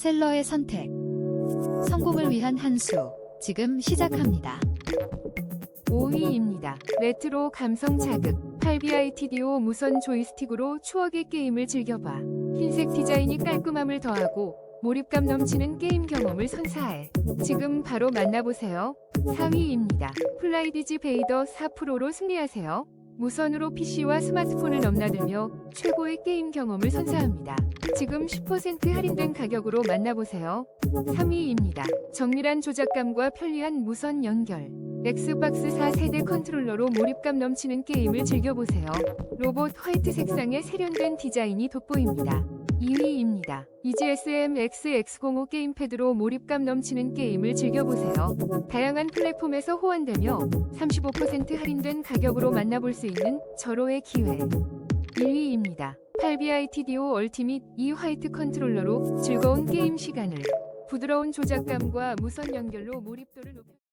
셀러의 선택. 성공을 위한 한 수. 지금 시작합니다. 5위입니다. 레트로 감성 자극. 8BITDO 무선 조이스틱으로 추억의 게임을 즐겨봐. 흰색 디자인이 깔끔함을 더하고 몰입감 넘치는 게임 경험을 선사해. 지금 바로 만나보세요. 4위입니다. 플라이디지 베이더 4 프로로 승리하세요. 무선으로 PC와 스마트폰을 넘나들며 최고의 게임 경험을 선사합니다. 지금 10% 할인된 가격으로 만나보세요. 3위입니다. 정밀한 조작감과 편리한 무선 연결. 엑스박스 4 세대 컨트롤러로 몰입감 넘치는 게임을 즐겨보세요. 로봇 화이트 색상의 세련된 디자인이 돋보입니다. 2위입니다. EGSM XX05 게임패드로 몰입감 넘치는 게임을 즐겨보세요. 다양한 플랫폼에서 호환되며 35% 할인된 가격으로 만나볼 수 있는 절호의 기회. 1위입니다. 8BITDO 얼티밋 E 화이트 컨트롤러로 즐거운 게임 시간을 부드러운 조작감과 무선 연결로 몰입도를 높여